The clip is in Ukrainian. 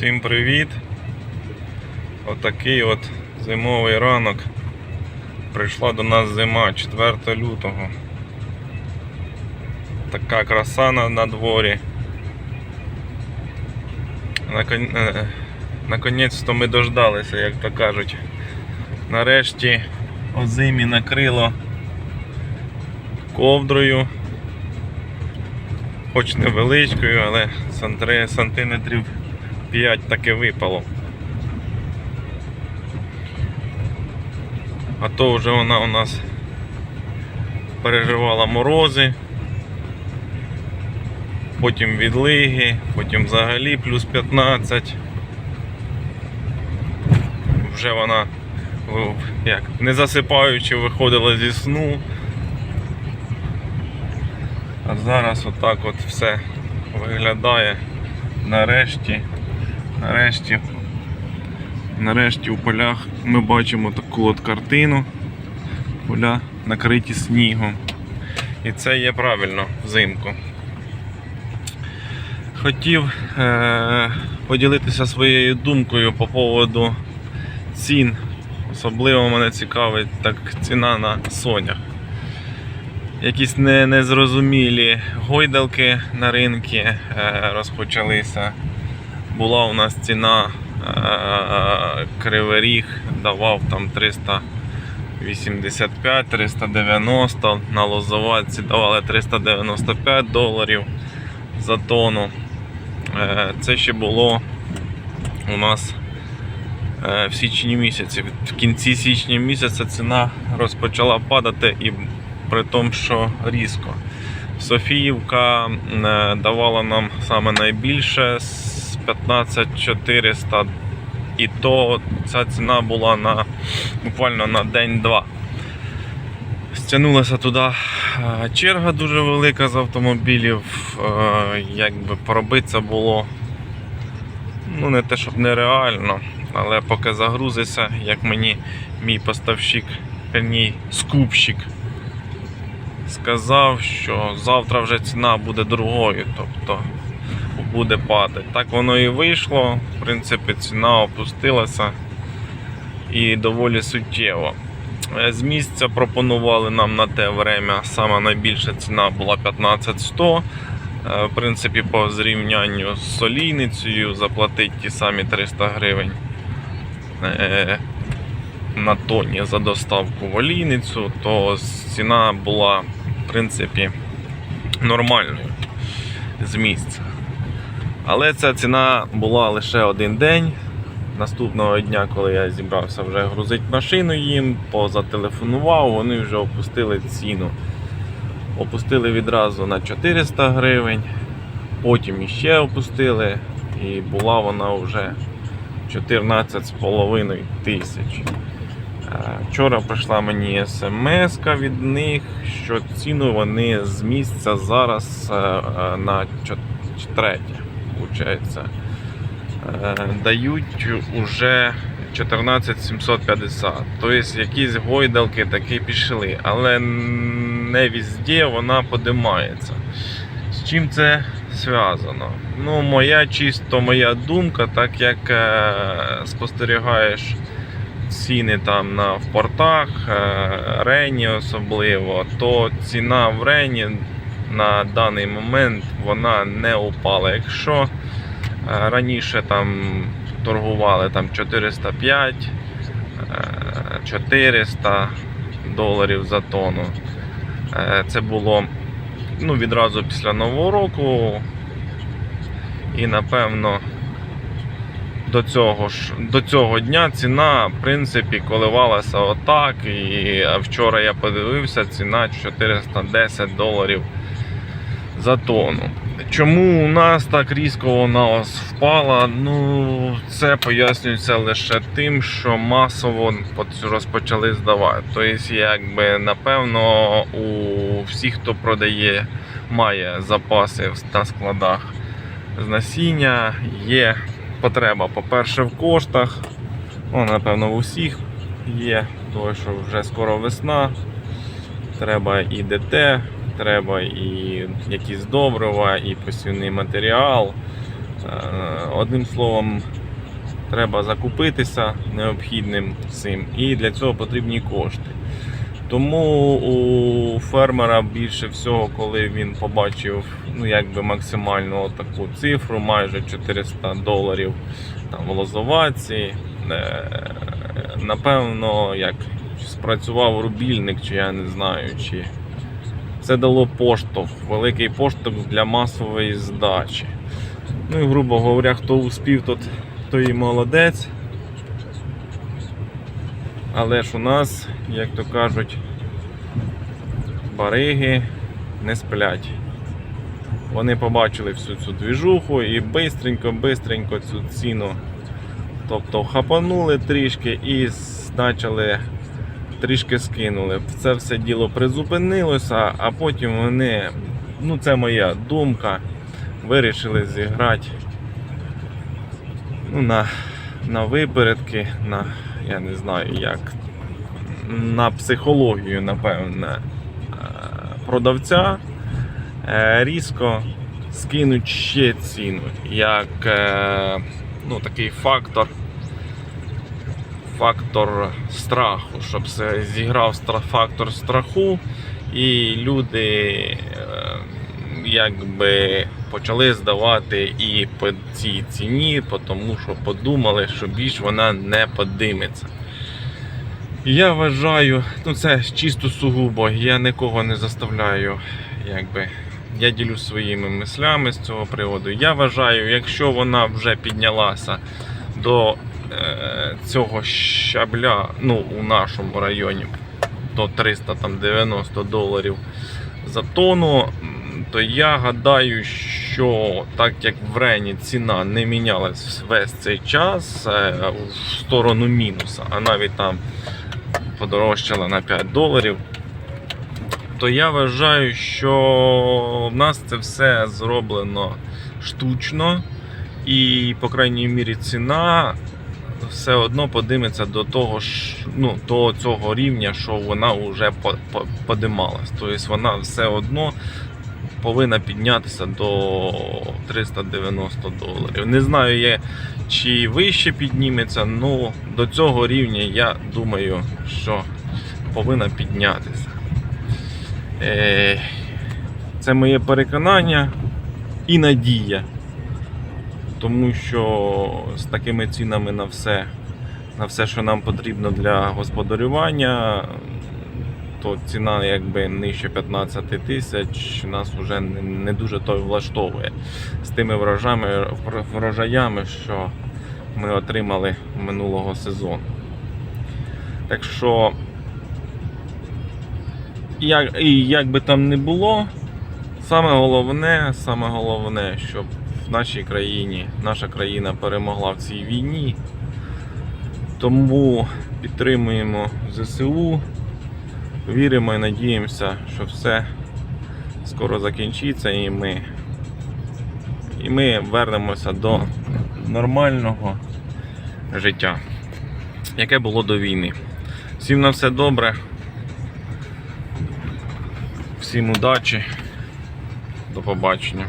Всім привіт! Отакий от зимовий ранок. Прийшла до нас зима 4 лютого. Така краса на, на дворі. Е, Наконець-то ми дождалися, як то кажуть. Нарешті озимі накрило ковдрою. Хоч невеличкою, але сантиметрів 5 таки випало. А то вже вона у нас переживала морози, потім відлиги, потім взагалі плюс 15. Вже вона як, не засипаючи виходила зі сну. А зараз отак от все виглядає нарешті. Нарешті. Нарешті у полях ми бачимо таку от картину. Поля накриті снігом. І це є правильно взимку. Хотів е- поділитися своєю думкою по поводу цін. Особливо мене цікавить так ціна на сонях якісь не, незрозумілі гойдалки на ринку е, розпочалися. Була у нас ціна е, кривий ріг, давав там 385, 390, на лозоватці давали 395 доларів за тонну. Е, це ще було у нас е, в січні місяці. В кінці січня місяця ціна розпочала падати і при тому, що різко. Софіївка давала нам саме найбільше 15400 і то ця ціна була на буквально на день-два. Стягнулася туди е, черга дуже велика з автомобілів. е, Якби пробитися було ну не те, щоб нереально, але поки загрузиться, як мені мій поставщик, верній, скупщик сказав, що завтра вже ціна буде другою, тобто буде падати. Так воно і вийшло. В принципі, ціна опустилася і доволі суттєво. Е, З місця пропонували нам на те время, саме найбільша ціна була 15100. Е, В принципі, по зрівнянню з солійницею заплатити ті самі 300 гривень е, на тоні за доставку в олійницю, то ціна була в принципі нормальною з місця. Але ця ціна була лише один день. Наступного дня, коли я зібрався вже грузити машину їм, позателефонував, вони вже опустили ціну. Опустили відразу на 400 гривень, потім іще опустили, і була вона вже 14,5 тисяч. Е, вчора прийшла мені смс від них, що ціну вони з місця зараз е, е, на третє получається. Э, Дають уже 14750. Тобто якісь гойдалки таки пішли, але не везде вона подимається. З чим це зв'язано? Ну, Моя чисто моя думка, так як э, спостерігаєш ціни там на в портах, э, Рені особливо, то ціна в Рені на даний момент вона не упала. Якщо е, раніше там торгували там 405, е, 400 доларів за тонну, е, це було ну, відразу після Нового року. І напевно до цього ж до цього дня ціна в принципі коливалася отак. І вчора я подивився, ціна 410 доларів за тонну. Чому у нас так різко вона впала? Ну це пояснюється лише тим, що масово розпочали здавати. Тобто, якби напевно, у всіх, хто продає, має запаси на складах з насіння, є потреба, по-перше, в коштах. Ну, напевно, в усіх є, тому що вже скоро весна. Треба і ДТ, треба і якісь добрива, і посівний матеріал. Одним словом, треба закупитися необхідним цим, і для цього потрібні кошти. Тому у фермера більше всього, коли він побачив ну, якби максимальну таку цифру, майже 400 доларів там, в лозоваці, е, напевно, як спрацював рубільник, чи я не знаю, чи це дало поштовх, великий поштовх для масової здачі. Ну і, грубо говоря, хто успів, тот, той і молодець. Але ж у нас, як то кажуть, бариги не сплять. Вони побачили всю цю двіжуху і бистренько-бистренько цю ціну. Тобто хапанули трішки і почали трішки скинули. Це все діло призупинилося, а потім вони, ну це моя думка, вирішили зіграти ну, на, на випередки, на я не знаю як, на психологію, напевне, е, продавця е, різко скинуть ще ціну, як е, ну, такий фактор. Фактор страху, щоб зіграв фактор страху, і люди е, якби почали здавати і по цій ціні, тому що подумали, що більш вона не подиметься. Я вважаю, ну це чисто сугубо, я нікого не заставляю, якби. Я ділюсь своїми мислями з цього приводу. Я вважаю, якщо вона вже піднялася до цього щабля, ну, у нашому районі до 390 доларів за тонну, то я гадаю, що так як в Рені ціна не мінялась весь цей час е, в сторону мінуса, а навіть там подорожчала на 5 доларів, то я вважаю, що в нас це все зроблено штучно, і, по крайній мірі, ціна все одно подиметься до того ж, ну, до цього рівня, що вона вже по- по- подималась. Тобто вона все одно повинна піднятися до 390 доларів. Не знаю, я, чи вище підніметься, але до цього рівня я думаю, що повинна піднятися. Е, Це моє переконання і надія. Тому що з такими цінами на все, на все, що нам потрібно для господарювання, то ціна якби нижче 15 тисяч нас вже не, дуже той влаштовує з тими врожаями, врожаями, що ми отримали минулого сезону. Так що, як, і як би там не було, саме головне, саме головне, щоб нашій країні, наша країна перемогла в цій війні. Тому підтримуємо ЗСУ, віримо і надіємося, що все скоро закінчиться і ми, і ми вернемося до нормального життя, яке було до війни. Всім на все добре. Всім удачі. До побачення.